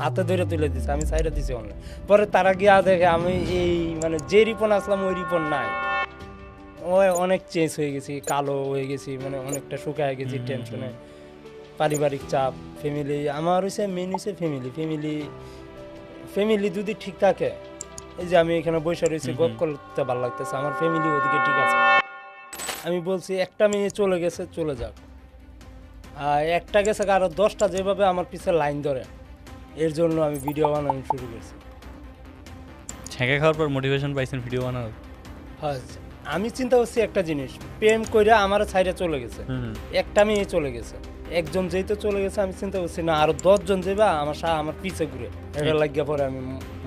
হাতে ধরে তুলে দিছে আমি সাইডে দিছি অনেক পরে তারা গিয়া দেখে আমি এই মানে যে রিপন আসলাম ওই রিপন নাই। ও অনেক চেঞ্জ হয়ে গেছি কালো হয়ে গেছি মানে অনেকটা শুকায় গেছি টেনশনে পারিবারিক চাপ ফ্যামিলি আমার হচ্ছে মেন হচ্ছে ফ্যামিলি ফ্যামিলি ফ্যামিলি যদি ঠিক থাকে এই যে আমি এখানে বসে রয়েছি গপ করতে ভালো লাগতেছে আমার ফ্যামিলি ওদিকে ঠিক আছে। আমি বলছি একটা মেয়ে চলে গেছে চলে যাক। আর একটা গেছে আরও দশটা যেভাবে আমার পিছে লাইন ধরে। এর জন্য আমি ভিডিও বানানো শুরু করেছি। ছেঁকে খাওয়ার পর মোটিভেশন পাইছেন ভিডিও বানানোর? হ্যাঁ আমি চিন্তা করছি একটা জিনিস প্রেম কইরা আমার সাইডে চলে গেছে। একটা মেয়ে চলে গেছে। একজন যেহেতু চলে গেছে আমি চিন্তা করছি না আরও দশজন যাবা আমার সা আমার পিছে ঘুরে। এটা লাগিয়ে পরে আমি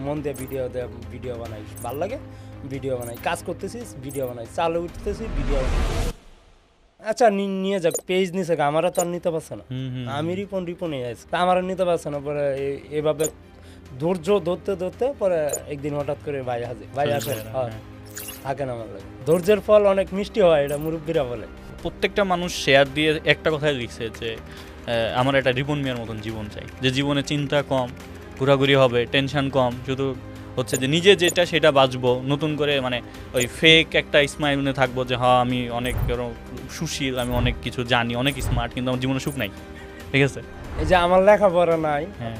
মন দিয়ে ভিডিও দিয়ে ভিডিও বানাই। ভালো লাগে? ভিডিও বানাই। কাজ করতেছি ভিডিও বানাই। চালে উঠতেছি ভিডিও বানাই। আচ্ছা নিয়ে যাক পেজ নিছে আমারও তো আর নিতে পারছে না। আমি রিপন রিপনে আছে তা আমার নিতে পারছে না পরে এভাবে ধৈর্য ধরতে ধরতে পরে একদিন হঠাৎ করে ভাই হাজে ভাই আসে হ্যাঁ। থাকে না আমার লাগে। ধৈর্যের ফল অনেক মিষ্টি হয় এটা মুরব্বীরা বলে। প্রত্যেকটা মানুষ শেয়ার দিয়ে একটা কথাই লিখছে যে আমার একটা রিপন মিয়ার মতন জীবন চাই। যে জীবনে চিন্তা কম ঘোরাঘুরি হবে টেনশন কম শুধু হচ্ছে যে নিজে যেটা সেটা বাঁচবো নতুন করে মানে ওই ফেক একটা স্মাইল নিয়ে থাকব যে হ্যাঁ আমি অনেক সুশীল আমি অনেক কিছু জানি অনেক স্মার্ট কিন্তু আমার জীবনে সুখ নাই। ঠিক আছে? এই যে আমার লেখাপড়া নাই হ্যাঁ।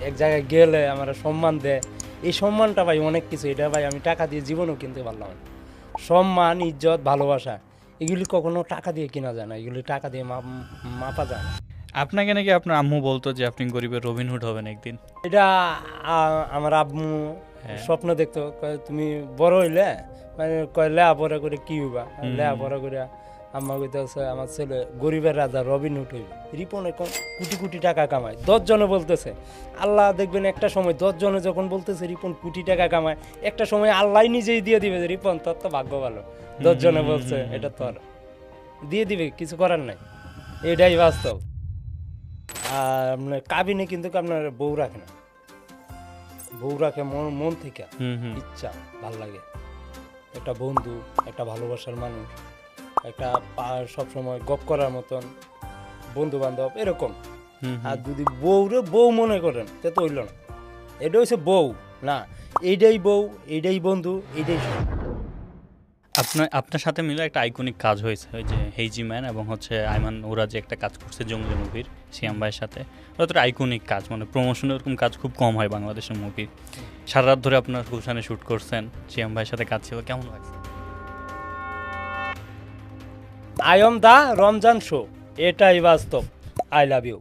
এক জায়গায় গেলে আমার সম্মান দেয়। এই সম্মানটা ভাই অনেক কিছু এটা ভাই আমি টাকা দিয়ে জীবনও কিনতে পারলাম না। সম্মান ইজ্জত ভালোবাসা এগুলি কখনো টাকা দিয়ে কেনা যায় না এগুলি টাকা দিয়ে মাপ- মাপা যায় না। আপনাকে নাকি আপনার আম্মু বলতো যে আপনি গরিবের রবিনহুড হবেন একদিন। এটা আমার আম্মু হ্যাঁ। স্বপ্ন দেখতো তুমি বড় হইলে? মানে কয় লেয়া পড়া করে কি হইবা? হুম। লেয়া পড়া করে আম্মা কইতেছে আমার ছেলে গরিবের রাজা রবিন হুড হইবে। রিপন এখন কোটি কোটি টাকা কামায় দশ জনে বলতেছে। আল্লাহ দেখবেন একটা সময় দশ জনে যখন বলতেছে রিপন কোটি টাকা কামায়। একটা সময় আল্লাহ নিজেই দিয়ে দিবে যে রিপন তোর তো ভাগ্য ভালো। দশ জনে বলছে এটা তোর। দিয়ে দিবে কিছু করার নাই। এটাই বাস্তব। আর আপনার কাবিনে কিন্তু আপনার বউ রাখে না। বউ রাখে মন মন থেকে। হুম হুম। ইচ্ছা ভালো লাগে। একটা বন্ধু একটা ভালোবাসার মানুষ একটা সবসময় গপ করার মতন বন্ধু বান্ধব এরকম। আর যদি বউরে বউ মনে করেন তে তো হইল না। এটা হচ্ছে বউ না? এইটাই বউ এইটাই বন্ধু এইটাই সব। আপনার আপনার সাথে মিলে একটা আইকনিক কাজ হয়েছে, ওই যে হেইজি ম্যান এবং হচ্ছে আইমান ওরা যে একটা কাজ করছে জঙ্গলি মুভির, সিয়াম ভাইয়ের সাথে। ওটা তো আইকনিক কাজ মানে প্রমোশনের এরকম কাজ খুব কম হয় বাংলাদেশের মুভির সারা রাত ধরে আপনার গুলশানে শ্যুট করছেন, সিয়াম ভাইয়ের সাথে কাজ ছিল, কেমন লাগছে? I am the Ramzan show এটাই বাস্তব আই লাভ ইউ